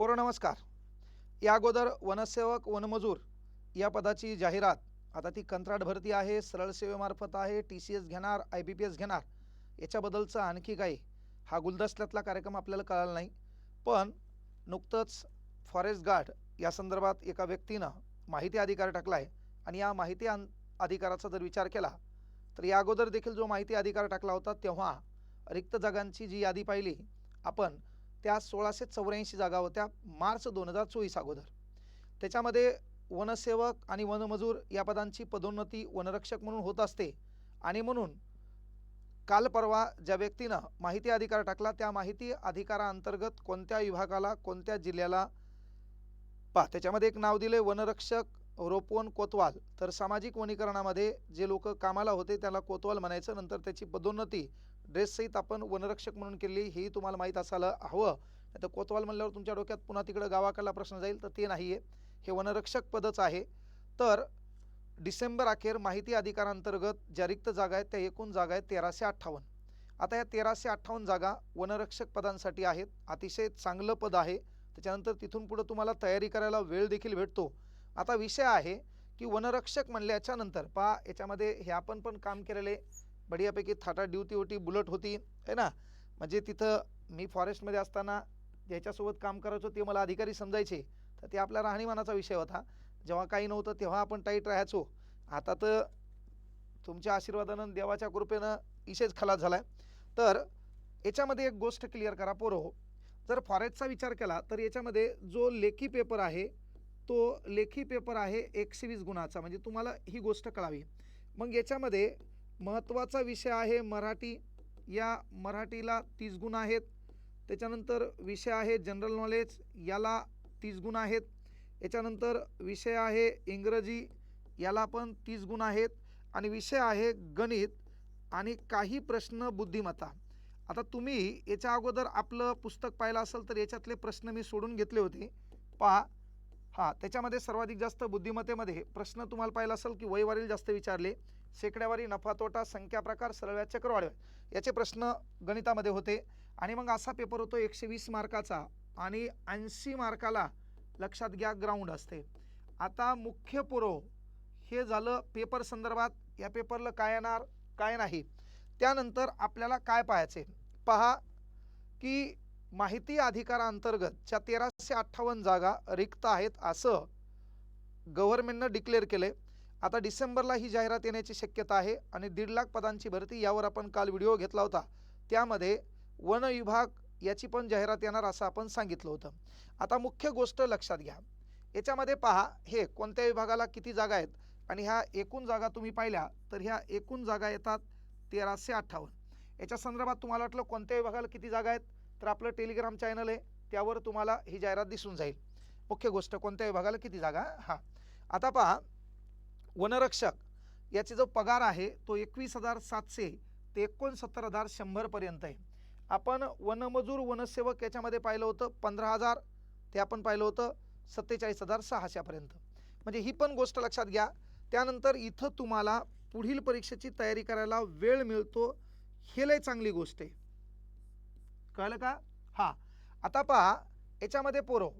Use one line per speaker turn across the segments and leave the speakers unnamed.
पोरं नमस्कार. या अगोदर वनसेवक वनमजूर या पदाची जाहिरात. आता ती कंत्राट भरती आहे सरळ सेवेमार्फत आहे टी सी एस घेणार आय बी पी एस घेणार याच्याबद्दलचं आणखी काही हा गुलदस्त्यातला कार्यक्रम आपल्याला कळाला नाही. पण नुकतंच फॉरेस्ट गार्ड या संदर्भात एका व्यक्तीनं माहिती अधिकार टाकला आहे आणि या माहिती अन अधिकाराचा जर विचार केला तर या अगोदर देखील जो माहिती अधिकार टाकला होता तेव्हा रिक्त जागांची जी यादी पाहिली आपण त्या सोळाशे चौऱ्याऐंशी जागा होत्या मार्च दोन हजार चोवीस अगोदर. त्याच्यामध्ये वनसेवक आणि वनमजूर या पदांची पदोन्नती वनरक्षक म्हणून होत असते. आणि म्हणून काल परवा ज्या व्यक्तीनं माहिती अधिकार टाकला त्या माहिती अधिकाराअंतर्गत कोणत्या विभागाला कोणत्या जिल्ह्याला पहा त्याच्यामध्ये एक नाव दिले वनरक्षक रोपवन कोतवाल. तर सामाजिक वनीकरणामध्ये जे लोक कामाला होते त्याला कोतवाल म्हणायचं. नंतर त्याची पदोन्नती ड्रेससहित आपण वनरक्षक म्हणून केली ही तुम्हाला माहीत असायला हवं. तर कोतवाल म्हणल्यावर तुमच्या डोक्यात पुन्हा तिकडं गावाकडला प्रश्न जाईल तर ते नाही आहे हे वनरक्षक पदच आहे. तर डिसेंबर अखेर माहिती अधिकारांतर्गत ज्या रिक्त जागा आहेत त्या एकूण जागा आहेत तेराशे अठ्ठावन्न. आता या तेराशे अठ्ठावन्न जागा वनरक्षक पदांसाठी आहेत. अतिशय चांगलं पद आहे. त्याच्यानंतर तिथून पुढं तुम्हाला तयारी करायला वेळ देखील भेटतो. आता विषय आहे की वनरक्षक म्हणल्याच्यानंतर पहा याच्यामध्ये हे आपण पण काम केलेले बढियापैकी थाटा ड्युटी होती बुलट होती है ना? म्हणजे तिथं मी फॉरेस्टमध्ये असताना ज्याच्यासोबत काम करायचो ते मला अधिकारी समजायचे. तर ते आपल्या राहणीमानाचा विषय होता. जेव्हा काही नव्हतं तेव्हा आपण टाईट राहायचो. आता तर तुमच्या आशीर्वादानं देवाच्या कृपेनं इशेच खलास झाला आहे तर याच्यामध्ये एक गोष्ट क्लिअर करा पोरो हो. जर फॉरेस्टचा विचार केला तर याच्यामध्ये जो लेखी पेपर आहे तो लेखी पेपर आहे एकशे वीस गुणाचा. म्हणजे तुम्हाला ही गोष्ट कळावी. मग याच्यामध्ये महत्त्वाचा विषय आहे मराठी. या मराठीला तीस गुण आहेत. त्याच्यानंतर विषय आहे जनरल नॉलेज याला तीस गुण आहेत. याच्यानंतर विषय आहे इंग्रजी याला पण तीस गुण आहेत. आणि विषय आहे गणित आणि काही प्रश्न बुद्धिमत्ता. आता तुम्ही याच्या अगोदर आपलं पुस्तक पाहिलं असेल तर याच्यातले प्रश्न मी सोडून घेतले होते. पहा. हां त्याच्यामध्ये सर्वाधिक जास्त बुद्धिमत्तेमध्ये प्रश्न तुम्हाला पाहिला असेल की वयवारील जास्त विचारले. शेकड्यावारी नफा तोटा संख्या प्रकार सरळव्या चक्रवाढव्या याचे प्रश्न गणितामध्ये होते. आणि मग असा पेपर होतो एकशे वीस मार्काचा आणि ऐंशी मार्काला लक्षात घ्या ग्राउंड असते. आता मुख्य पुरो हे झालं पेपर संदर्भात. या पेपरला काय येणार काय नाही. त्यानंतर आपल्याला काय पाहायचे? पहा की माहिती अधिकाराअंतर्गत ज्या तेराशे अठ्ठावन्न जागा रिक्त आहेत असं गव्हर्नमेंटनं डिक्लेअर केले आता डिसेंबरला ही जाहिरात येण्याची शक्यता आहे आणि दीड लाख पदांची भरती यावर आपण काल व्हिडिओ घेतला होता. त्यामध्ये वन विभाग याची पण जाहिरात येणार असं आपण सांगितलं होतं. आता मुख्य गोष्ट लक्षात घ्या. याच्यामध्ये पहा हे कोणत्या विभागाला किती जागा आहेत आणि ह्या एकूण जागा तुम्ही पाहिल्या तर ह्या एकूण जागा येतात तेराशे अठ्ठावन्न. याच्या संदर्भात तुम्हाला वाटलं कोणत्या विभागाला किती जागा आहेत? तर आपलं टेलिग्राम चॅनल आहे त्यावर तुम्हाला ही जाहिरात दिसून जाईल. मुख्य गोष्ट कोणत्या विभागाला किती जागा? हां. आता पहा वनरक्षक याचे जो पगार आहे तो एकवीस हजार सातशे ते एकोणसत्तर हजार शंभरपर्यंत आहे. आपण वनमजूर वनसेवक याच्यामध्ये पाहिलं होतं पंधरा हजार ते आपण पाहिलं होतं सत्तेचाळीस हजार सहाशेपर्यंत म्हणजे ही पण गोष्ट लक्षात घ्या. त्यानंतर इथं तुम्हाला पुढील परीक्षेची तयारी करायला वेळ मिळतो. हे लय चांगली गोष्ट आहे. कळलं का? हां. आता पहा याच्यामध्ये पोरो.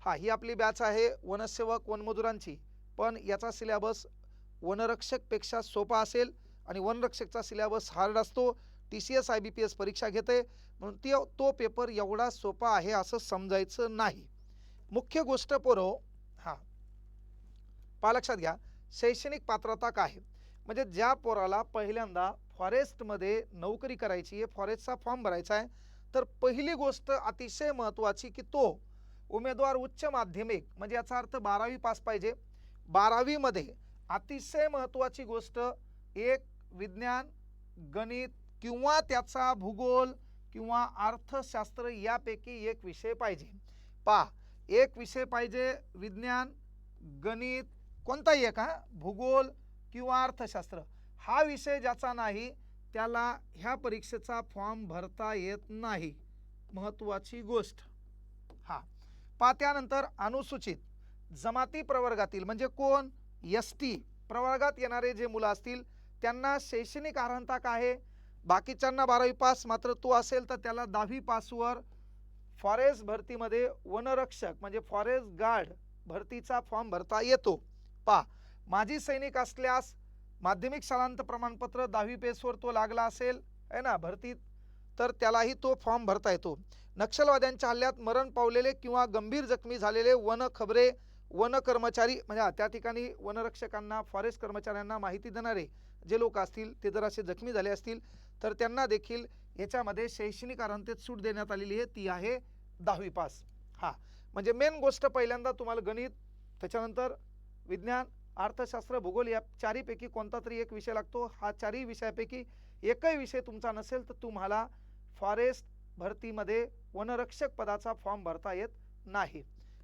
हा ही आपली बॅच आहे वनसेवक वनमजुरांची. पण याचा सिलॅबस वनरक्षकपेक्षा सोपा असेल आणि वनरक्षकचा सिलॅबस हार्ड असतो. T C S I B P S परीक्षा घेते. म्हणून ती तो पेपर एवढा सोपा आहे असं समजायचं नाही. मुख्य गोष्ट पोरो हां. पा लक्षात घ्या. शैक्षणिक पात्रता काय? म्हणजे ज्या पोराला पहिल्यांदा फॉरेस्टमध्ये नोकरी करायची आहे फॉरेस्टचा फॉर्म भरायचा आहे तर पहिली गोष्ट अतिशय महत्त्वाची की तो उमेदवार उच्च माध्यमिक म्हणजे याचा अर्थ बारावी पास पाहिजे. बारावीमध्ये अतिशय महत्त्वाची गोष्ट एक विज्ञान गणित किंवा त्याचा भूगोल किंवा अर्थशास्त्र यापैकी एक विषय पाहिजे. पा एक विषय पाहिजे विज्ञान गणित कोणताही एक हा भूगोल किंवा अर्थशास्त्र. हा विषय ज्याचा नाही त्याला ह्या परीक्षेचा फॉर्म भरता येत नाही. महत्त्वाची गोष्ट. हा. पा त्यानंतर अनुसूचित. जमाती प्रवर्गातील म्हणजे कोण? S T. प्रवर्गात येणारे जे मुलं असतील त्यांना शैक्षणिक अर्हता काय आहे? बाकीच्यांना बारावी पास मात्र तो असेल तर त्याला दहावी पासवर फॉरेस्ट भरतीमध्ये वनरक्षक म्हणजे फॉरेस्ट गार्ड भरतीचा फॉर्म भरता येतो. पा. माजी सैनिक असल्यास माध्यमिक शालांत प्रमाणपत्र दहावी पेसवर तो लागला असेल आहे ना भरतीत? तर त्यालाही तो फॉर्म भरता येतो. नक्षलवाद्यांच्या हल्ल्यात मरण पावलेले किंवा गंभीर जखमी झालेले वन खबरे वन कर्मचारी म्हणजे त्या ठिकाणी वनरक्षकांना फॉरेस्ट कर्मचाऱ्यांना माहिती देणारे जे लोक असतील ते जर असे जखमी झाले असतील तर त्यांना देखील याच्यामध्ये शैक्षणिक अर्हतेत सूट देण्यात आलेली आहे. ती आहे दहावी पास. हां. म्हणजे मेन गोष्ट पहिल्यांदा तुम्हाला गणित त्याच्यानंतर विज्ञान अर्थशास्त्र भूगोल या चारीपैकी कोणता तरी एक विषय लागतो. हा चारही विषयापैकी एकही विषय तुमचा नसेल तर तुम्हाला फॉरेस्ट भरतीमध्ये वनरक्षक पदाचा फॉर्म भरता येत नाही.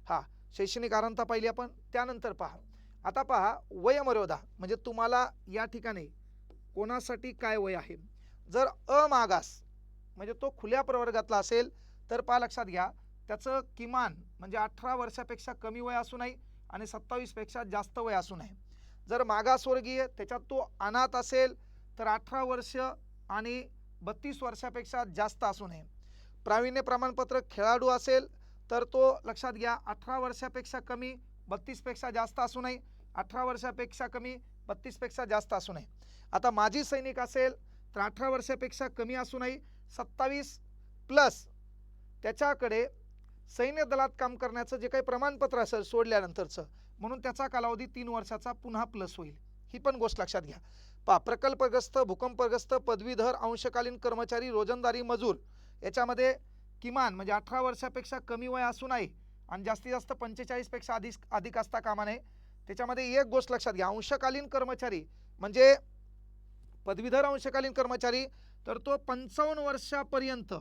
हां. शैक्षणिक अर्हता पाहिली आपण त्यानंतर पहा. आता पहा वयमर्यादा म्हणजे तुम्हाला या ठिकाणी कोणासाठी काय वय आहे? जर अमागास म्हणजे तो खुल्या प्रवर्गातला असेल तर पहा लक्षात घ्या त्याचं किमान म्हणजे अठरा वर्षापेक्षा कमी वय असू नये आणि सत्तावीसपेक्षा जास्त वय असू नये. जर मागासवर्गीय त्याच्यात तो अनाथ असेल तर अठरा वर्ष आणि बत्तीस वर्षापेक्षा जास्त असू नये. प्रावीण्य प्रमाणपत्र खेळाडू असेल तर तो लक्षात घ्या अठरा वर्षापेक्षा कमी बत्तीसपेक्षा जास्त असू नये. अठरा वर्षापेक्षा कमी बत्तीसपेक्षा जास्त असू नये. आता माजी सैनिक असेल तर अठरा वर्षापेक्षा कमी असू नये. सत्तावीस प्लस त्याच्याकडे सैन्य दलात काम करण्याचं जे काही प्रमाणपत्र असेल सोडल्यानंतरचं म्हणून त्याचा कालावधी तीन वर्षाचा पुन्हा प्लस होईल. ही पण गोष्ट लक्षात घ्या. पा प्रकल्पग्रस्त भूकंपग्रस्त पदवीधर अंशकालीन कर्मचारी रोजंदारी मजूर याच्यामध्ये किमान म्हणजे अठरा वर्षापेक्षा कमी वय असू नये आणि जास्तीत जास्त पंचेचाळीसपेक्षा अधिक अधिक असता कामा नये. त्याच्यामध्ये एक गोष्ट लक्षात घ्या अंशकालीन कर्मचारी म्हणजे पदवीधर अंशकालीन कर्मचारी तर तो पंचावन्न वर्षापर्यंत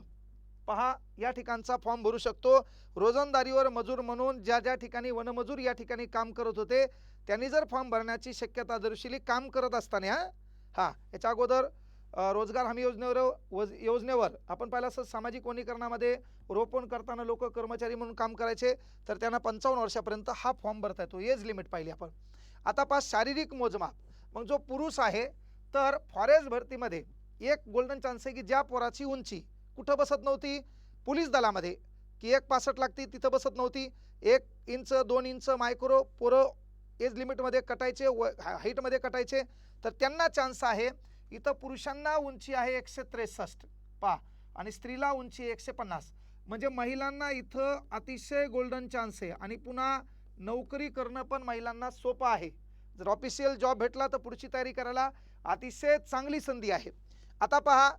पहा या ठिकाणचा फॉर्म भरू शकतो. रोजंदारीवर मजूर म्हणून ज्या ज्या ठिकाणी वनमजूर या ठिकाणी काम करत होते त्यांनी जर फॉर्म भरण्याची शक्यता दर्शिली काम करत असताना हा याच्या अगोदर रोजगार हमी योजनेवर वज योजनेवर. आपण पाहिलं असं सामाजिक वनीकरणामध्ये रोपण करताना लोक कर्मचारी म्हणून काम करायचे तर त्यांना पंचावन्न वर्षापर्यंत हा फॉर्म भरता येतो एज लिमिट पाहिली आपण. आता पास शारीरिक मोजमाप. मग जो पुरुष आहे तर फॉरेस्ट भरतीमध्ये एक गोल्डन चान्स आहे की ज्या पोराची उंची कुठं बसत नव्हती? पोलीस दलामध्ये. की एक पासष्ट लागती तिथं बसत नव्हती. एक इंच दोन इंच मायक्रो पोरं एज लिमिटमध्ये कटायचे व हाईटमध्ये कटायचे. तर त्यांना चान्स आहे इथं पुरुषांना उंची आहे एकशे त्रेसष्ट. पा आणि स्त्रीला उंची एकशे पन्नास. म्हणजे महिलांना इथं अतिशय गोल्डन चान्स आहे. आणि पुन्हा नोकरी करणं पण महिलांना सोपं आहे. जर ऑफिशियल जॉब भेटला तर पुढची तयारी करायला अतिशय चांगली संधी आहे. आता पहा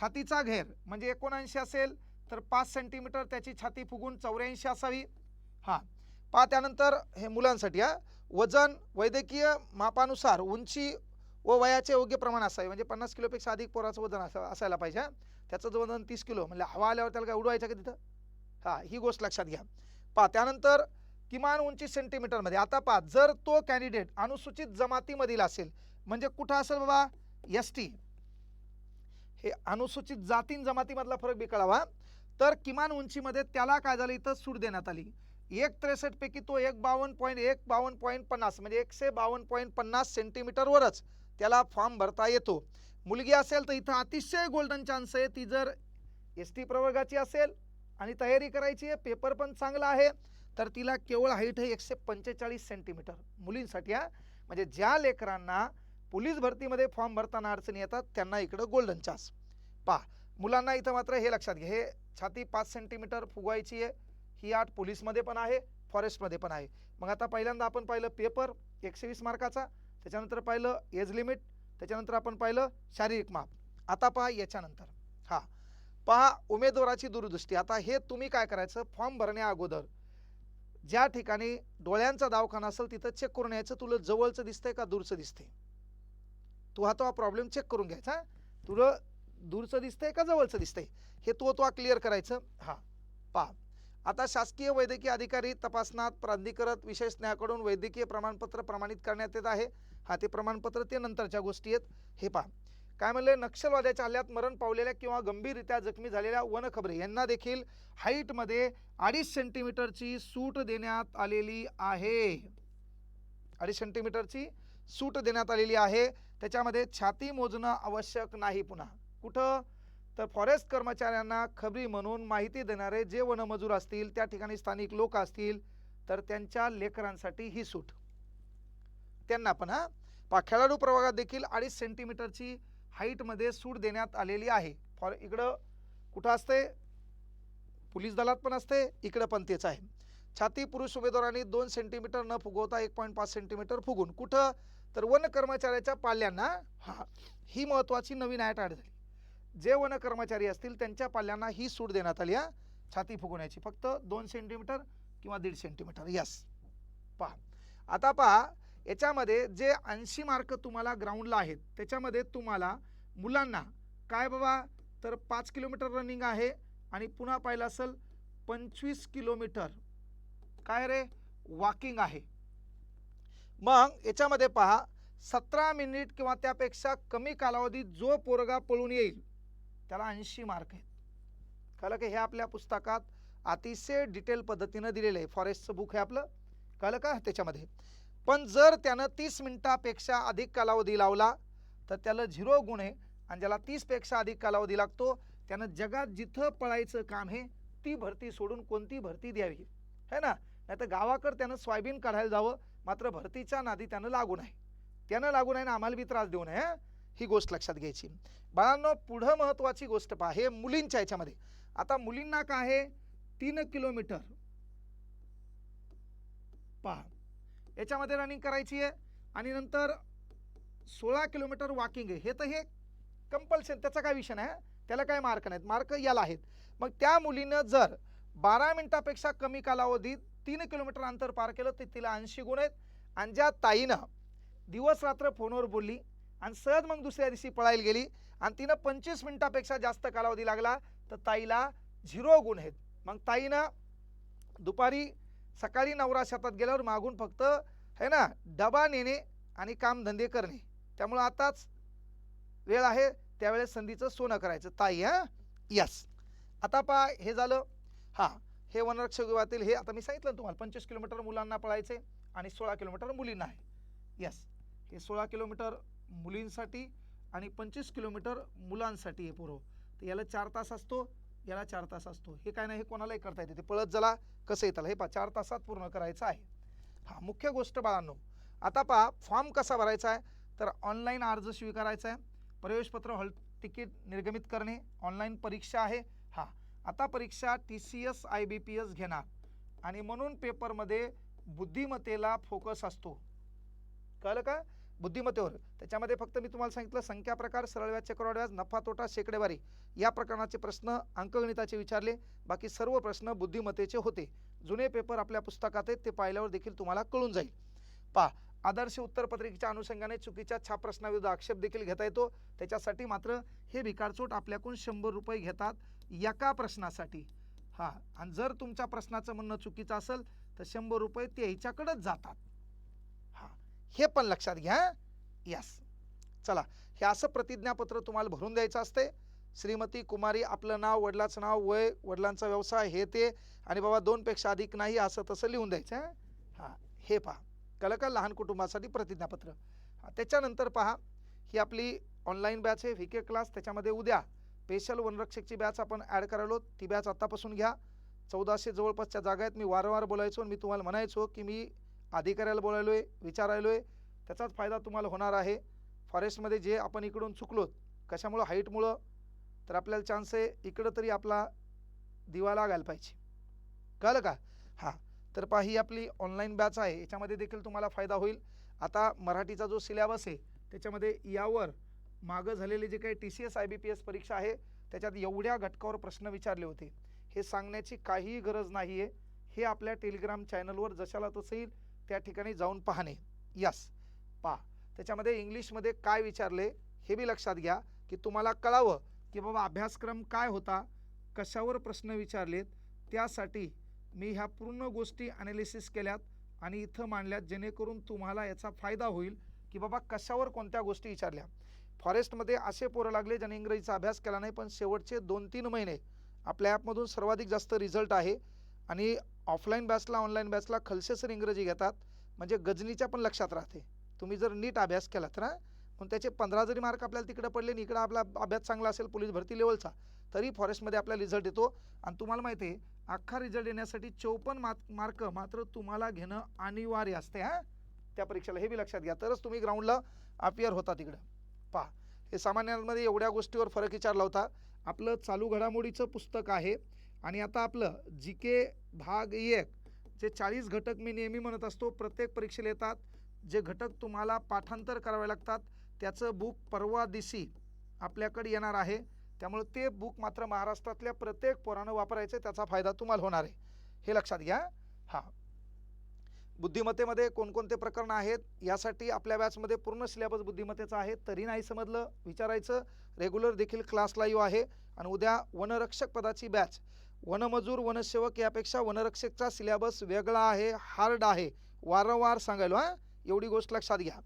छातीचा घेर म्हणजे एकोणऐंशी असेल तर पाच सेंटीमीटर त्याची छाती फुगून चौऱ्याऐंशी असावी. हां. पहा त्यानंतर हे मुलांसाठी हा. वजन वैद्यकीय मापानुसार उंची व वयाचे योग्य प्रमाण असावे. म्हणजे पन्नास किलोपेक्षा अधिक पोराचं वजन असा असायला पाहिजे त्याचं जो वजन तीस किलो म्हणजे हवा आल्यावर त्याला काय उडवायचं का तिथं? हां ही गोष्ट लक्षात घ्या. पहा त्यानंतर किमान उंची सेंटीमीटरमध्ये. आता पहा जर तो कॅन्डिडेट अनुसूचित जमातीमधील असेल म्हणजे कुठं असेल बाबा? S T. हे अनुसूचित जातीन जमातीमधला फरक बी कळावा तर किमान उंचीमध्ये त्याला काय झालं? इथं सूट देण्यात आली. एक त्रेसष्टपैकी तो एक बावन्न पॉईंट एक बावन्न पॉईंट पन्नास म्हणजे एकशे बावन्न पॉईंट पन्नास सेंटीमीटरवरच त्याला फॉर्म भरता येतो. मुलगी असेल तर इथं अतिशय गोल्डन चान्स आहे. ती जर एस टी प्रवर्गाची असेल आणि तयारी करायची आहे पेपर पण चांगला आहे तर तिला केवळ हाईट आहे एकशे पंचेचाळीस सेंटीमीटर मुलींसाठी हा म्हणजे ज्या लेकरांना पोलीस भरतीमध्ये फॉर्म भरताना अडचणी येतात त्यांना इकडं गोल्डन चान्स पा मुलांना इथं मात्र हे लक्षात घ्या. हे छाती पाच सेंटीमीटर फुगवायची आहे. ही आठ पोलीसमध्ये पण आहे फॉरेस्टमध्ये पण आहे. मग आता पहिल्यांदा आपण पाहिलं पेपर एकशे वीस मार्काचा त्याच्यानंतर पाहिलं एज लिमिट त्याच्यानंतर आपण पाहिलं शारीरिक माप. आता पहा याच्यानंतर. हां. पहा उमेदवाराची दूरदृष्टी. आता हे तुम्ही काय करायचं? फॉर्म भरण्या अगोदर ज्या ठिकाणी डोळ्यांचा दवाखाना असेल तिथं चेक करून यायचं तुला जवळचं दिसतंय का दूरचं दिसतंय? तू हा तो हा प्रॉब्लेम चेक करून घ्यायचा तुला दूरचं दिसतंय का जवळचं दिसतंय? हे तो तो क्लिअर करायचं. हां. पहा. आता शासकीय वैद्यकीय अधिकारी तपासनात प्राधिकरत विशेष न्यायाकडून वैद्यकीय प्रमाणपत्र प्रमाणित करण्यात येत आहे. हा ते प्रमाणपत्र ते नंतरच्या गोष्टी आहेत. हे पहा. काय म्हणले? नक्षलवाद्याच्या हल्ल्यात मरण पावलेल्या किंवा गंभीररित्या जखमी झालेल्या वनखबरे. यांना देखील हाईटमध्ये अडीच सेंटीमीटरची सूट देण्यात आलेली आहे. अडीच सेंटीमीटरची सूट देण्यात आलेली आहे. त्याच्यामध्ये छाती मोजणं आवश्यक नाही पुन्हा. कुठं? तर फॉरेस्ट कर्मचाऱ्यांना खबरी म्हणून माहिती देणारे जे वनमजूर असतील त्या ठिकाणी स्थानिक लोक असतील तर त्यांच्या लेकरांसाठी ही सूट. त्यांना पण हा. पा खेळाडू प्रभागात देखील अडीच सेंटीमीटरची हाईटमध्ये सूट देण्यात आलेली आहे. फॉर इकडं कुठं असते पोलीस दलात पण असते इकडं पण तेच आहे. छाती पुरुष उमेदवारांनी दोन सेंटीमीटर न फुगवता एक पॉईंट पाच सेंटीमीटर फुगून कुठं? तर वन कर्मचाऱ्याच्या पाल्यांना हा ही महत्त्वाची नवीन ॲट ॲड झाली. जे वन कर्मचारी असतील त्यांच्या पाल्यांना ही सूट देण्यात आली हा. छाती फुगवण्याची फक्त दोन सेंटीमीटर किंवा दीड सेंटीमीटर यस पहा. आता पहा याच्यामध्ये जे ऐंशी मार्क तुम्हाला ग्राउंडला आहेत त्याच्यामध्ये तुम्हाला मुलांना काय बाबा तर पाच किलोमीटर रनिंग आहे आणि पुन्हा पाहिलं असेल पंचवीस किलोमीटर काय रे? वॉकिंग आहे. मग याच्यामध्ये पहा सतरा मिनिट किंवा त्यापेक्षा कमी कालावधीत जो पोरगा पळून येईल त्याला ऐंशी मार्क आहेत. कळलं की? हे आपल्या पुस्तकात अतिशय डिटेल पद्धतीनं दिलेलं आहे. फॉरेस्टचं बुक आहे आपलं. कळलं का? त्याच्यामध्ये. पण जर त्यानं तीस मिनिटापेक्षा अधिक कालावधी लावला तर त्याला झिरो गुण आहे. आणि ज्याला तीसपेक्षा अधिक कालावधी लागतो त्यानं जगात जिथं पळायचं काम आहे ती भरती सोडून कोणती भरती द्यावी? है ना? नाही तर गावाकडं त्यानं सोयाबीन काढायला जावं मात्र भरतीच्या नादी त्यानं लागू नाही त्यानं लागू नाही ना आम्हाला बी त्रास देऊ नये ही गोष्ट लक्षात घ्यायची. बाळांनो पुढं महत्त्वाची गोष्ट पहा. हे मुलींच्या ह्याच्यामध्ये. आता मुलींना काय आहे? तीन किलोमीटर. पहा. याच्यामध्ये रनिंग करायची आहे. आणि नंतर सोळा किलोमीटर वॉकिंग आहे. हे तर हे कंपल्शन त्याचा काय विषय नाही त्याला काय मार्क नाहीत. मार्क याला आहेत. मग त्या मुलीनं जर बारा मिनटापेक्षा कमी कालावधीत तीन किलोमीटर अंतर पार केलं तर तिला ऐंशी गुण आहेत. आणि ज्या ताईनं दिवस रात्र फोनवर बोलली आणि सहज मग दुसऱ्या दिवशी पळायला गेली आणि तिनं पंचवीस मिनटापेक्षा जास्त कालावधी लागला तर ताईला झिरो गुण आहेत. मग ताईनं दुपारी सकाळी नवरा शेतात गेल्यावर मागून फक्त है ना डबा नेणे आणि कामधंदे करणे. त्यामुळं आताच वेळ आहे त्यावेळेस संधीचं सोनं करायचं. ताई हां? यस आता पहा हे झालं. हां हे वनरक्षक विभागातील हे आता मी सांगितलं ना तुम्हाला पंचवीस किलोमीटर मुलांना पळायचे आणि सोळा किलोमीटर मुलींना आहे. यस हे सोळा किलोमीटर मुलींसाठी आणि पंचवीस किलोमीटर मुलांसाठी हे पुरव. तर याला चार तास असतो. याला चार तास असतो. हे काय नाही हे कोणालाही करता येते. ते पळत जला कसं येतं हे पहा चार तासात पूर्ण करायचं आहे. हा मुख्य गोष्ट बाळांनो आता पहा फॉर्म कसा भरायचा आहे? तर ऑनलाईन अर्ज स्वीकारायचा आहे. प्रवेशपत्र हॉल तिकीट निर्गमित करणे ऑनलाईन परीक्षा आहे. हा आता परीक्षा T C S I B P S घेणार. आणि म्हणून पेपरमध्ये बुद्धिमत्तेला फोकस असतो. कळलं का? बुद्धिमत्तेवर. त्याच्यामध्ये फक्त मी तुम्हाला सांगितलं संख्या प्रकार सरळ व्याज चक्रवाढ व्याज नफा तोटा शेकडेवारी या प्रकरणाचे प्रश्न अंकगणिताचे विचारले. बाकी सर्व प्रश्न बुद्धिमत्तेचे होते. जुने पेपर आपल्या पुस्तकात आहेत ते पाहिल्यावर देखील तुम्हाला कळून जाईल. पा आदर्श उत्तरपत्रिकेच्या अनुषंगाने चुकीच्या छाप प्रश्नाविरुद्ध आक्षेप देखील घेता येतो. त्याच्यासाठी मात्र हे भिकारचोट आपल्याकडून शंभर रुपये घेतात एका प्रश्नासाठी. हां आणि जर तुमच्या प्रश्नाचं म्हणणं चुकीचं असेल तर शंभर रुपये ते ह्याच्याकडंच जातात. हे पण लक्षात घ्या. यस चला हे असं प्रतिज्ञापत्र तुम्हाला भरून द्यायचं असते. श्रीमती कुमारी आपलं नाव वडिलाचं नाव वय वडिलांचा व्यवसाय हे ते आणि बाबा दोनपेक्षा अधिक नाही असं तसं लिहून द्यायचं हं? हां हे पहा. कळलं का लहान कुटुंबासाठी प्रतिज्ञापत्र. त्याच्यानंतर पहा ही आपली ऑनलाईन बॅच आहे व्ही के क्लास त्याच्यामध्ये उद्या स्पेशल वनरक्षकची बॅच आपण ॲड करायलो. ती बॅच आत्तापासून घ्या. चौदाशे जवळपासच्या जागा आहेत. मी वारंवार बोलायचो आणि मी तुम्हाला म्हणायचो की मी अधिकाऱ्याला बोलायलो आहे विचारायलो आहे त्याचाच फायदा तुम्हाला होणार आहे. फॉरेस्टमध्ये जे आपण इकडून चुकलोत कशामुळं हाईटमुळं तर आपल्याला चान्स आहे इकडं तरी आपला दिवा लागायला पाहिजे. कळलं का? हां तर पहा ही आपली ऑनलाईन बॅच आहे. याच्यामध्ये देखील तुम्हाला फायदा होईल. आता मराठीचा जो सिलेबस आहे त्याच्यामध्ये यावर मागं झालेले जे काही T C S I B P S परीक्षा आहे त्याच्यात एवढ्या घटकावर प्रश्न विचारले होते. हे सांगण्याची काहीही गरज नाही आहे हे आपल्या टेलिग्राम चॅनलवर जशाला तसं येईल त्या ठिकाणी जाऊन पाहणे. यस. पहा त्याच्यामध्ये इंग्लिशमध्ये काय विचारले हे बी लक्षात घ्या की तुम्हाला कळावं की बाबा अभ्यासक्रम काय होता कशावर प्रश्न विचारलेत त्यासाठी मी ह्या पूर्ण गोष्टी ॲनालिसिस केल्यात आणि इथं मांडल्यात जेणेकरून तुम्हाला याचा फायदा होईल की बाबा कशावर कोणत्या गोष्टी विचारल्या. फॉरेस्टमध्ये असे पोरं लागले ज्यांनी इंग्रजीचा अभ्यास केला नाही पण शेवटचे दोन तीन महिने आपल्या ॲपमधून सर्वाधिक जास्त रिझल्ट आहे. आणि ऑफलाईन बॅचला ऑनलाईन बॅचला खलसेसर इंग्रजी घेतात. म्हणजे गजनीच्या पण लक्षात राहते. तुम्ही जर नीट अभ्यास केलात ना पण त्याचे पंधरा जरी मार्क आपल्याला तिकडे पडले आणि इकडं आपला अभ्यास चांगला असेल पोलीस भरती लेवलचा तरी फॉरेस्टमध्ये आपला रिझल्ट येतो. आणि तुम्हाला माहिती आहे अख्खा रिझल्ट येण्यासाठी चौपन्न मार्क मार्क मात्र तुम्हाला घेणं अनिवार्य असते हां? त्या परीक्षेला हे बी लक्षात घ्या. तरच तुम्ही ग्राउंडला अपियर होता तिकडं. पहा. हे सामान्यांमध्ये एवढ्या गोष्टीवर फरक विचारला होता. आपलं चालू घडामोडीचं पुस्तक आहे. आणि आता आपलं जी के भाग एक जे चाळीस घटक मी नेहमी म्हणत असतो प्रत्येक परीक्षेला येतात. जे घटक तुम्हाला पाठांतर करावे लागतात त्याचं बुक परवा दिवशी आपल्याकडे येणार आहे. त्यामुळे ते बुक मात्र महाराष्ट्रातल्या प्रत्येक पोरानं वापरायचं त्याचा फायदा तुम्हाला होणार आहे. हे लक्षात घ्या. हां. बुद्धिमत्तेमध्ये कोणकोणते प्रकरण आहेत यासाठी आपल्या बॅचमध्ये पूर्ण सिलेबस बुद्धिमत्तेचा आहे. तरी नाही समजलं विचारायचं. रेग्युलर देखील क्लास लाईव्ह आहे. आणि उद्या वनरक्षक पदाची बॅच वनमजूर वनसेवक यापेक्षा वनरक्षकचा सिलेबस वेगळा आहे हार्ड आहे. वारंवार सांगायलो हां? एवढी गोष्ट लक्षात घ्या.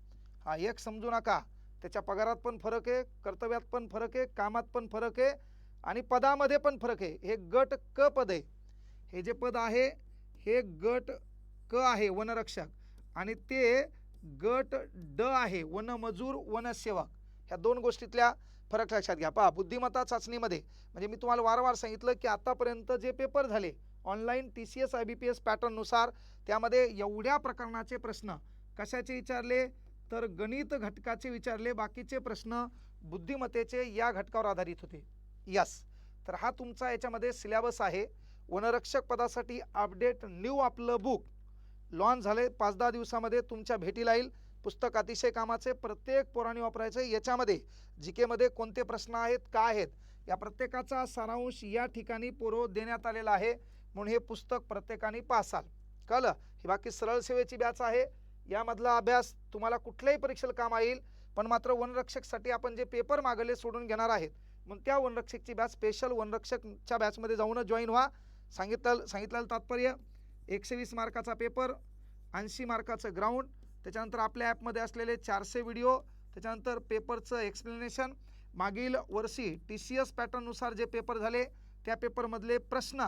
हा एक समजू नका. त्याच्या पगारात पण फरक आहे कर्तव्यात पण फरक आहे कामात पण फरक आहे आणि पदामध्ये पण फरक आहे. हे गट क पद आहे. हे जे पद आहे हे गट क आहे वनरक्षक. आणि ते गट ड आहे वनमजूर वनसेवक. ह्या दोन गोष्टीतल्या फरक लक्षात घ्या. पहा बुद्धिमत्ता चाचणीमध्ये म्हणजे मी तुम्हाला वारंवार सांगितलं की आतापर्यंत जे पेपर झाले online T C S I B P S पॅटर्ननुसार त्यामध्ये एवढ्या प्रकरणाचे प्रश्न कशाचे विचारले? तर गणित घटकाचे विचारले. बाकीचे प्रश्न बुद्धिमत्तेचे या घटकावर आधारित होते. यस. तर हा तुमचा याच्यामध्ये सिलेबस आहे. वनरक्षक पदासाठी अपडेट न्यू आपलं बुक. लॉन्च झाले. पाच दहा दिवसामध्ये तुमच्या भेटीला येईल. पुस्तक अतिशय कामाचे प्रत्येक पोराने वापरायचं. याच्यामध्ये जी केमध्ये कोणते प्रश्न आहेत का आहेत या प्रत्येकाचा सारांश या ठिकाणी पुरव देण्यात आलेला आहे. म्हणून हे पुस्तक प्रत्येकाने पासाल. कळलं? ही बाकी सरळ सेवेची बॅच आहे. यामधला अभ्यास तुम्हाला कुठल्याही परीक्षेला काम येईल पण मात्र वनरक्षकसाठी आपण जे पेपर मागले सोडून घेणार आहेत. मग त्या वनरक्षकची बॅच स्पेशल वनरक्षकच्या बॅचमध्ये जाऊन जॉईन व्हा. सांगितलं सांगितलेलं तात्पर्य एकशे वीस मार्काचा पेपर ऐंशी मार्काचं ग्राउंड त्याच्यानंतर आपल्या ॲपमध्ये असलेले चारशे व्हिडिओ त्याच्यानंतर पेपरचं एक्सप्लेनेशन मागील वर्षी टी सी एस पॅटर्ननुसार जे पेपर झाले त्या पेपरमधले प्रश्न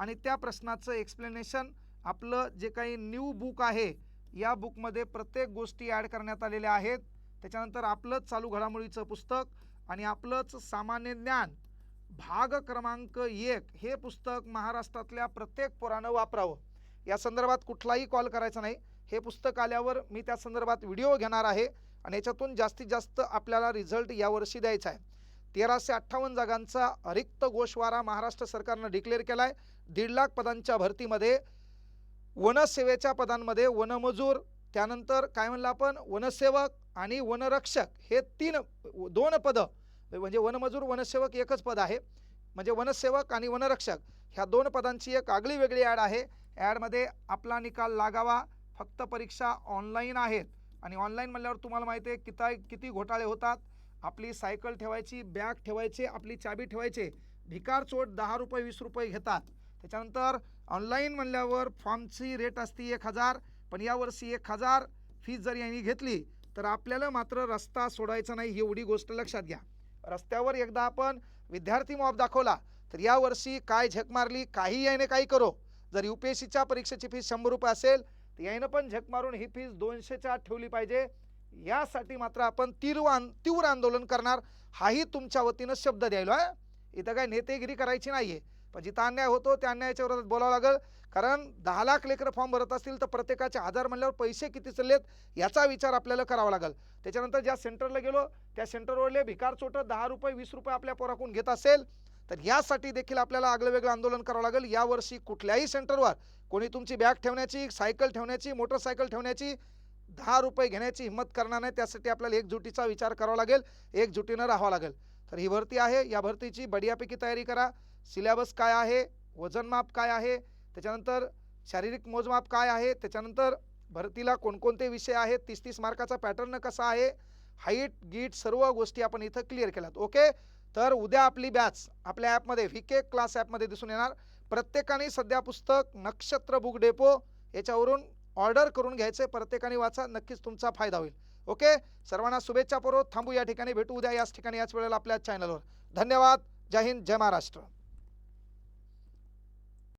आणि त्या प्रश्नाचं एक्सप्लेनेशन आपलं जे काही न्यू बुक आहे या बुकमध्ये प्रत्येक गोष्टी ॲड करण्यात आलेल्या आहेत. त्याच्यानंतर आपलंच चालू घडामोडीचं पुस्तक आणि आपलंच सामान्य ज्ञान. भाग क्रमांक एक हे पुस्तक महाराष्ट्रातल्या प्रत्येक पोरानं वापरावं. या संदर्भात कुठलाही कॉल करायचा नाही. हे पुस्तक आल्यावर मी त्या संदर्भात व्हिडिओ घेणार आहे आणि याच्यातून जास्तीत जास्त आपल्याला रिझल्ट यावर्षी द्यायचा आहे. तेराशे अठ्ठावन्न जागांचा रिक्त गोषवारा महाराष्ट्र सरकारनं डिक्लेअर केला आहे दीड लाख पदांच्या भरतीमध्ये वनसेवेच्या पदांमध्ये वनमजूर त्यानंतर काय म्हणलं आपण? वनसेवक आणि वनरक्षक हे तीन दोन पदं म्हणजे वनमजूर वनसेवक एकच पद आहे. म्हणजे वनसेवक आणि वनरक्षक ह्या दोन पदांची एक आगळी वेगळी ॲड आहे. ॲडमध्ये आपला निकाल लागावा. फक्त परीक्षा ऑनलाईन आहेत. आणि ऑनलाईन म्हणल्यावर तुम्हाला माहिती आहे किती किती घोटाळे होतात. आपली सायकल ठेवायची बॅग ठेवायचे आपली चाबी ठेवायचे. भिकार चोट दहा रुपये वीस रुपये घेतात. त्याच्यानंतर ऑनलाईन म्हणल्यावर फॉर्मची रेट असते एक हजार पण यावर्षी एक हजार फीज जर यांनी घेतली तर आपल्याला मात्र रस्ता सोडायचा नाही एवढी गोष्ट लक्षात घ्या. रस्त्यावर एकदा आपण विद्यार्थी मॉब दाखवला तर यावर्षी काय झक मारली काही याने काही करो. जर यू पी एस सीच्या परीक्षेची फी शंभर रुपये असेल यायनं पण झक मारून ही फीज दोनशेच्या आत ठेवली पाहिजे. यासाठी मात्र आपण तीव्र तीव्र आंदोलन करणार. हाही तुमच्या वतीनं शब्द द्यायलो आहे इथं काय नेतेगिरी करायची नाही आहे पण जिथं अन्याय होतो त्या अन्यायाच्या विरोधात बोलावं लागेल. कारण दहा लाख लेकरं फॉर्म भरत असतील तर प्रत्येकाचे आधार म्हणल्यावर पैसे किती चाललेत याचा विचार आपल्याला करावा लागेल. त्याच्यानंतर ज्या सेंटरला गेलो त्या सेंटरवरले भिकार चोटं दहा रुपये वीस रुपये आपल्या पोराकून घेत असेल. तर यासाठी देखील आपल्याला आगळं वेगळं आंदोलन करावं लागेल. यावर्षी कुठल्याही सेंटरवर कोणी तुमची बॅग ठेवण्याची सायकल ठेवण्याची मोटरसायकल ठेवण्याची दहा रुपये घेण्याची हिंमत करणार नाही त्यासाठी आपल्याला एकजुटीचा विचार करावा लागेल एकजुटीनं राहावं लागेल. तर ही भरती आहे. या भरतीची बढियापैकी तयारी करा. सिलेबस काय आहे? वजनमाप काय आहे? त्याच्यानंतर शारीरिक मोजमाप काय आहे? त्याच्यानंतर भरतीला कोणकोणते विषय आहेत? तीस तीस मार्काचा पॅटर्न कसा आहे? हाईट गीट सर्व गोष्टी आपण इथं क्लिअर केल्यात. ओके? तर उद्या आपली बॅच आपल्या ॲपमध्ये व्हीके क्लास ॲपमध्ये दिसून येणार. प्रत्येकाने सध्या पुस्तक नक्षत्र बुक डेपो याच्यावरून ऑर्डर करून घ्यायचे. प्रत्येकाने वाचा नक्कीच तुमचा फायदा होईल. ओके सर्वांना शुभेच्छा पुरवत थांबू या ठिकाणी. भेटू उद्या याच ठिकाणी याच वेळेला आपल्या चॅनलवर धन्यवाद. जय हिंद जय महाराष्ट्र.